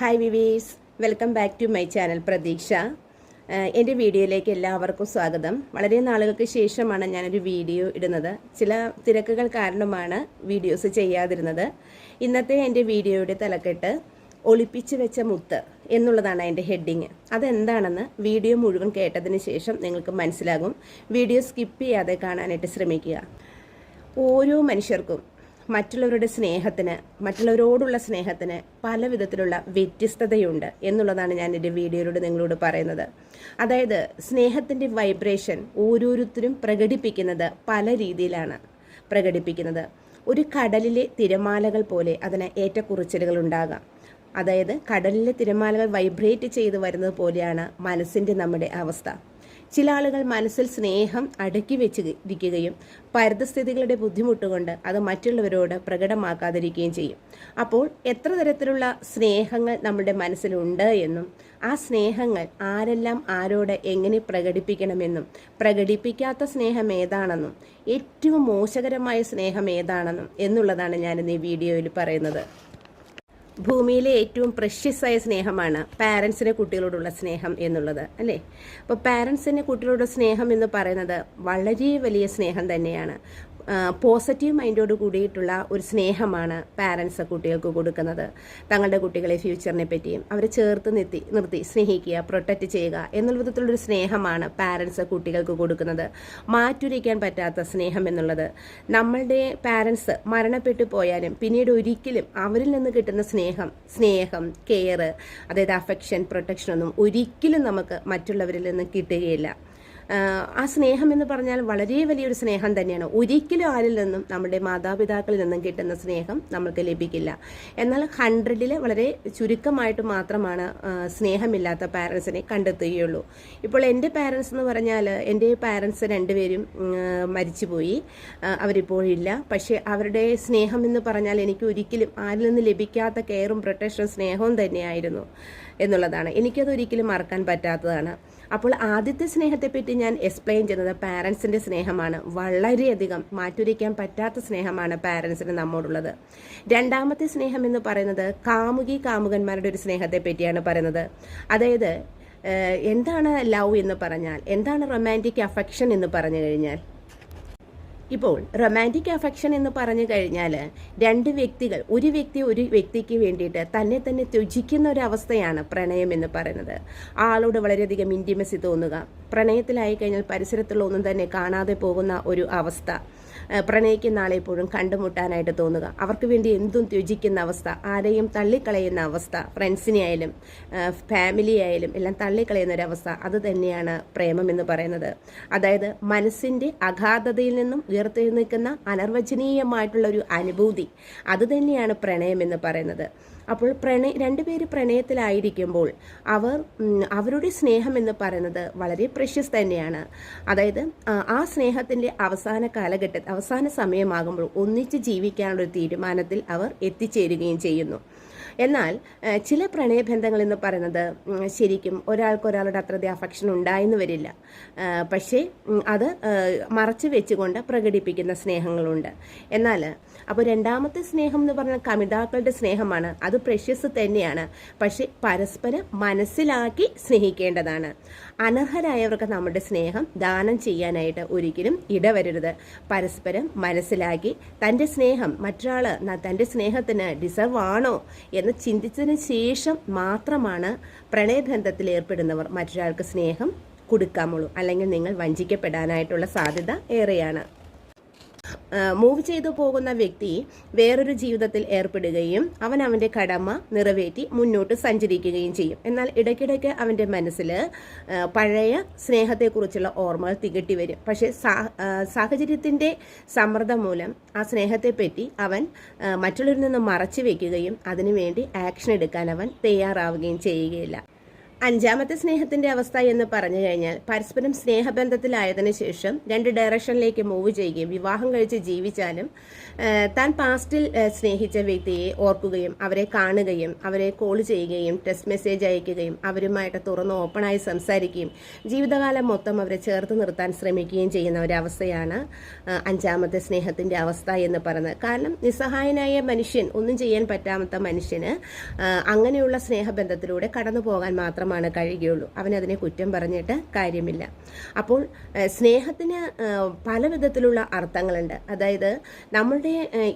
Hi വിവീസ് welcome back to my channel Pratheeksha എന്റെ വീഡിയോയിലേക്ക് എല്ലാവർക്കും സ്വാഗതം. വളരെ നാളുകൾക്ക് ശേഷമാണ് ഞാനൊരു വീഡിയോ ഇടുന്നത്. ചില തിരക്കുകൾ കാരണമാണ് വീഡിയോസ് ചെയ്യാതിരുന്നത്. ഇന്നത്തെ എന്റെ വീഡിയോയുടെ തലക്കെട്ട് ഒളിപ്പിച്ച് വെച്ച മുത്ത് എന്നുള്ളതാണ് എന്റെ ഹെഡിങ്. അതെന്താണെന്ന് വീഡിയോ മുഴുവൻ കേട്ടതിന് ശേഷം നിങ്ങൾക്ക് മനസ്സിലാകും. വീഡിയോ സ്കിപ്പ് ചെയ്യാതെ കാണാനായിട്ട് ശ്രമിക്കുക. ഓരോ മനുഷ്യർക്കും മറ്റുള്ളവരുടെ സ്നേഹത്തിന് മറ്റുള്ളവരോടുള്ള സ്നേഹത്തിന് പല വിധത്തിലുള്ള വ്യത്യസ്തതയുണ്ട് എന്നുള്ളതാണ് ഞാൻ എന്റെ വീഡിയോയിലൂടെ നിങ്ങളോട് പറയുന്നത്. അതായത് സ്നേഹത്തിന്റെ വൈബ്രേഷൻ ഓരോരുത്തരും പ്രകടിപ്പിക്കുന്നത് പല രീതിയിലാണ് പ്രകടിപ്പിക്കുന്നത്. ഒരു കടലിലെ തിരമാലകൾ പോലെ അതിന് ഏറ്റക്കുറിച്ചിലുകൾ ഉണ്ടാകാം. അതായത് കടലിലെ തിരമാലകൾ വൈബ്രേറ്റ് ചെയ്ത് വരുന്നത് പോലെയാണ് മനസ്സിന്റെ നമ്മുടെ അവസ്ഥ. ചില ആളുകൾ മനസ്സിൽ സ്നേഹം അടക്കി വെച്ചിരിക്കുകയും പരിതസ്ഥിതികളുടെ ബുദ്ധിമുട്ടുകൊണ്ട് അത് മറ്റുള്ളവരോട് പ്രകടമാക്കാതിരിക്കുകയും ചെയ്യും. അപ്പോൾ എത്ര തരത്തിലുള്ള സ്നേഹങ്ങൾ നമ്മുടെ മനസ്സിലുണ്ട് എന്നും ആ സ്നേഹങ്ങൾ ആരെല്ലാം ആരോട് എങ്ങനെ പ്രകടിപ്പിക്കണമെന്നും പ്രകടിപ്പിക്കാത്ത സ്നേഹം ഏതാണെന്നും ഏറ്റവും മോശകരമായ സ്നേഹം ഏതാണെന്നും എന്നുള്ളതാണ് ഞാനിന്ന് ഈ വീഡിയോയിൽ പറയുന്നത്. ഭൂമിയിലെ ഏറ്റവും പ്രഷ്യസായ സ്നേഹമാണ് പാരൻസിന് കുട്ടികളോടുള്ള സ്നേഹം എന്നുള്ളത് അല്ലേ? അപ്പോൾ പാരൻസിന് കുട്ടികളോടുള്ള സ്നേഹം എന്ന് പറയുന്നത് വളരെ വലിയ സ്നേഹം തന്നെയാണ്. പോസിറ്റീവ് മൈൻഡോട് കൂടിയിട്ടുള്ള ഒരു സ്നേഹമാണ് പാരൻസ് കുട്ടികൾക്ക് കൊടുക്കുന്നത്. തങ്ങളുടെ കുട്ടികളെ ഫ്യൂച്ചറിനെ പറ്റിയും അവരെ ചേർത്ത് നിർത്തി നിർത്തി സ്നേഹിക്കുക പ്രൊട്ടക്റ്റ് ചെയ്യുക എന്നുള്ള വിധത്തിലുള്ളൊരു സ്നേഹമാണ് പാരൻസ് കുട്ടികൾക്ക് കൊടുക്കുന്നത്. മാറ്റുരയ്ക്കാൻ പറ്റാത്ത സ്നേഹം എന്നുള്ളത്. നമ്മളുടെ പാരൻസ് മരണപ്പെട്ടു പോയാലും പിന്നീട് ഒരിക്കലും അവരിൽ നിന്ന് കിട്ടുന്ന സ്നേഹം സ്നേഹം കെയർ അതായത് അഫെക്ഷൻ പ്രൊട്ടക്ഷൻ ഒന്നും ഒരിക്കലും നമുക്ക് മറ്റുള്ളവരിൽ നിന്ന് കിട്ടുകയില്ല. ആ സ്നേഹം എന്ന് പറഞ്ഞാൽ വളരെ വലിയൊരു സ്നേഹം തന്നെയാണ്. ഒരിക്കലും ആരിൽ നിന്നും നമ്മുടെ മാതാപിതാക്കളിൽ നിന്നും കിട്ടുന്ന സ്നേഹം നമ്മൾക്ക് ലഭിക്കില്ല. എന്നാൽ ഹൺഡ്രഡിൽ വളരെ ചുരുക്കമായിട്ട് മാത്രമാണ് സ്നേഹമില്ലാത്ത പാരൻസിനെ കണ്ടെത്തുകയുള്ളൂ. ഇപ്പോൾ എന്റെ പാരൻസ് എന്ന് പറഞ്ഞാൽ എന്റെ പാരൻസ് രണ്ടുപേരും മരിച്ചുപോയി. അവരിപ്പോഴില്ല. പക്ഷേ അവരുടെ സ്നേഹം എന്ന് പറഞ്ഞാൽ എനിക്ക് ഒരിക്കലും ആരിൽ നിന്ന് ലഭിക്കാത്ത കെയറും പ്രൊട്ടക്ഷനും സ്നേഹവും തന്നെയായിരുന്നു എന്നുള്ളതാണ്. എനിക്കത് ഒരിക്കലും മറക്കാൻ പറ്റാത്തതാണ്. അപ്പോൾ ആദ്യത്തെ സ്നേഹത്തെപ്പറ്റി ഞാൻ എക്സ്പ്ലെയിൻ ചെയ്യുന്നത് പാരൻസിന്റെ സ്നേഹമാണ്. വളരെയധികം മാറ്റുരയ്ക്കാൻ പറ്റാത്ത സ്നേഹമാണ് പാരൻസിന് നമ്മോടുള്ളത്. രണ്ടാമത്തെ സ്നേഹം എന്ന് പറയുന്നത് കാമുകി കാമുകന്മാരുടെ ഒരു സ്നേഹത്തെ പറ്റിയാണ് പറയുന്നത്. അതായത് എന്താണ് ലവ് എന്ന് പറഞ്ഞാൽ എന്താണ് റൊമാന്റിക് അഫെക്ഷൻ എന്ന് പറഞ്ഞു കഴിഞ്ഞാൽ? ഇപ്പോൾ റൊമാന്റിക് അഫെക്ഷൻ എന്ന് പറഞ്ഞു കഴിഞ്ഞാൽ രണ്ട് വ്യക്തികൾ ഒരു വ്യക്തി ഒരു വ്യക്തിക്ക് വേണ്ടിയിട്ട് തന്നെ തന്നെ ത്യജിക്കുന്ന ഒരു അവസ്ഥയാണ് പ്രണയം എന്ന് പറയുന്നത്. ആളോട് വളരെയധികം ഇന്റിമസി തോന്നുക പ്രണയത്തിലായി കഴിഞ്ഞാൽ പരിസരത്തുള്ള ഒന്നും തന്നെ കാണാതെ പോകുന്ന ഒരു അവസ്ഥ. പ്രണയിക്കുന്ന ആളെ എപ്പോഴും കണ്ടുമുട്ടാനായിട്ട് തോന്നുക. അവർക്ക് വേണ്ടി എന്തും ത്യജിക്കുന്ന അവസ്ഥ ആരെയും തള്ളിക്കളയുന്ന അവസ്ഥ ഫ്രണ്ട്സിനെ ആയാലും ഫാമിലി ആയാലും എല്ലാം തള്ളിക്കളയുന്ന ഒരു അവസ്ഥ അത് തന്നെയാണ് പ്രേമം എന്ന് പറയുന്നത്. അതായത് മനസ്സിന്റെ അഗാധതയിൽ നിന്നും ഉയർത്തെഴുന്നേൽക്കുന്ന അനർവചനീയമായിട്ടുള്ള ഒരു അനുഭൂതി അത് തന്നെയാണ് പ്രണയം എന്ന് പറയുന്നത്. അപ്പോൾ പ്രണയ രണ്ടുപേര് പ്രണയത്തിലായിരിക്കുമ്പോൾ അവർ അവരുടെ സ്നേഹം എന്ന് പറയുന്നത് വളരെ പ്രഷ്യസ് തന്നെയാണ്. അതായത് ആ സ്നേഹത്തിന്റെ അവസാന കാലഘട്ട അവസാന സമയമാകുമ്പോൾ ഒന്നിച്ച് ജീവിക്കാനുള്ള തീരുമാനത്തിൽ അവർ എത്തിച്ചേരുകയും ചെയ്യുന്നു. എന്നാൽ ചില പ്രണയബന്ധങ്ങൾ എന്ന് പറയുന്നത് ശരിക്കും ഒരാൾക്ക് ഒരാളുടെ അത്രയധികം അഫക്ഷൻ ഉണ്ടായെന്ന് വരില്ല. പക്ഷേ അത് മറച്ചു വെച്ചുകൊണ്ട് പ്രകടിപ്പിക്കുന്ന സ്നേഹങ്ങളുണ്ട്. എന്നാൽ അപ്പോൾ രണ്ടാമത്തെ സ്നേഹം എന്ന് പറഞ്ഞാൽ കമിതാക്കളുടെ സ്നേഹമാണ്. അത് പ്രഷ്യസ് തന്നെയാണ്. പക്ഷേ പരസ്പരം മനസ്സിലാക്കി സ്നേഹിക്കേണ്ടതാണ്. അനർഹരായവർക്ക് നമ്മുടെ സ്നേഹം ദാനം ചെയ്യാനായിട്ട് ഒരിക്കലും ഇടവരരുത്. പരസ്പരം മനസ്സിലാക്കി തന്റെ സ്നേഹം മറ്റൊരാൾ തന്റെ സ്നേഹത്തിന് ഡിസർവ് ആണോ എന്ന് ചിന്തിച്ചതിന് ശേഷം മാത്രമാണ് പ്രണയബന്ധത്തിൽ ഏർപ്പെടുന്നവർ മറ്റൊരാൾക്ക് സ്നേഹം കൊടുക്കാമുള്ളൂ. അല്ലെങ്കിൽ നിങ്ങൾ വഞ്ചിക്കപ്പെടാനായിട്ടുള്ള സാധ്യത ഏറെയാണ്. മൂവ് ചെയ്തു പോകുന്ന വ്യക്തി വേറൊരു ജീവിതത്തിൽ ഏർപ്പെടുകയും അവൻ അവന്റെ കടമ നിറവേറ്റി മുന്നോട്ട് സഞ്ചരിക്കുകയും ചെയ്യും. എന്നാൽ ഇടയ്ക്കിടയ്ക്ക് അവന്റെ മനസ്സിൽ പഴയ സ്നേഹത്തെക്കുറിച്ചുള്ള ഓർമ്മകൾ തികട്ടി വരും. പക്ഷേ സാഹചര്യത്തിന്റെ സമ്മർദ്ദം മൂലം ആ സ്നേഹത്തെപ്പറ്റി അവൻ മറ്റുള്ളവരിൽ നിന്ന് മറച്ചു വയ്ക്കുകയും അതിനുവേണ്ടി ആക്ഷൻ എടുക്കാൻ അവൻ തയ്യാറാവുകയും ചെയ്യുകയില്ല. അഞ്ചാമത്തെ സ്നേഹത്തിന്റെ അവസ്ഥ എന്ന് പറഞ്ഞു കഴിഞ്ഞാൽ പരസ്പരം സ്നേഹബന്ധത്തിലായതിനു ശേഷം രണ്ട് ഡയറക്ഷനിലേക്ക് മൂവ് ചെയ്യുകയും വിവാഹം കഴിച്ച് ജീവിച്ചാലും താൻ പാസ്റ്റിൽ സ്നേഹിച്ച വ്യക്തിയെ ഓർക്കുകയും അവരെ കാണുകയും അവരെ കോൾ ചെയ്യുകയും ടെക്സ്റ്റ് മെസ്സേജ് അയക്കുകയും അവരുമായിട്ട് തുറന്ന് ഓപ്പണായി സംസാരിക്കുകയും ജീവിതകാലം മൊത്തം അവരെ ചേർത്ത് നിർത്താൻ ശ്രമിക്കുകയും ചെയ്യുന്ന ഒരവസ്ഥയാണ് അഞ്ചാമത്തെ സ്നേഹത്തിന്റെ അവസ്ഥ എന്ന് പറയുന്നത്. കാരണം നിസ്സഹായനായ മനുഷ്യൻ ഒന്നും ചെയ്യാൻ പറ്റാത്ത മനുഷ്യന് അങ്ങനെയുള്ള സ്നേഹബന്ധത്തിലൂടെ കടന്നു പോകാൻ മാത്രമാണ് കഴിയുകയുള്ളൂ. അവനതിനെ കുറ്റം പറഞ്ഞിട്ട് കാര്യമില്ല. അപ്പോൾ സ്നേഹത്തിന് പല വിധത്തിലുള്ള അർത്ഥങ്ങളുണ്ട്. അതായത് നമ്മളുടെ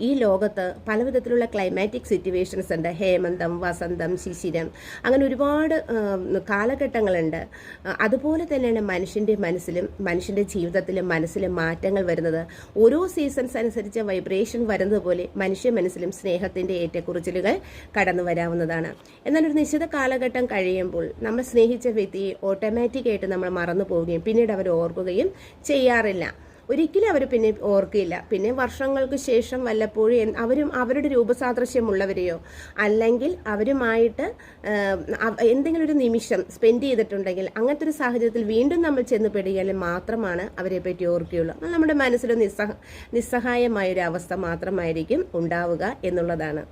ഈ ലോകത്ത് പല വിധത്തിലുള്ള ക്ലൈമാറ്റിക് സിറ്റുവേഷൻസ് ഉണ്ട്. ഹേമന്തം വസന്തം ശിശിരം അങ്ങനെ ഒരുപാട് കാലഘട്ടങ്ങളുണ്ട്. അതുപോലെ തന്നെയാണ് മനുഷ്യന്റെ മനസ്സിലും മനുഷ്യന്റെ ജീവിതത്തിലും മനസ്സിലും മാറ്റങ്ങൾ വരുന്നത്. ഓരോ സീസൺസ് അനുസരിച്ച് വൈബ്രേഷൻ വരുന്നത് പോലെ മനുഷ്യ മനസ്സിലും സ്നേഹത്തിന്റെ ഏറ്റക്കുറിച്ചിലുകൾ കടന്നു വരാവുന്നതാണ് എന്നാൽ ഒരു നിശ്ചിത കാലഘട്ടം കഴിയുമ്പോൾ നമ്മൾ സ്നേഹിച്ച വ്യക്തിയെ ഓട്ടോമാറ്റിക്കായിട്ട് നമ്മൾ മറന്നു പോവുകയും പിന്നീട് അവർ ഓർക്കുകയും ചെയ്യാറില്ല. ഒരിക്കലും അവർ പിന്നെ ഓർക്കില്ല. പിന്നെ വർഷങ്ങൾക്ക് ശേഷം വല്ലപ്പോഴും അവരും അവരുടെ രൂപസാദൃശ്യമുള്ളവരെയോ അല്ലെങ്കിൽ അവരുമായിട്ട് എന്തെങ്കിലും ഒരു നിമിഷം സ്പെൻഡ് ചെയ്തിട്ടുണ്ടെങ്കിൽ അങ്ങനത്തെ ഒരു സാഹചര്യത്തിൽ വീണ്ടും നമ്മൾ ചെന്ന് പെടുകയാൽ മാത്രമാണ് അവരെ പറ്റി ഓർക്കുകയുള്ളൂ. നമ്മുടെ മനസ്സിൽ നിസ്സഹ നിസ്സഹായമായ ഒരു അവസ്ഥ മാത്രമായിരിക്കും ഉണ്ടാവുക എന്നുള്ളതാണ്.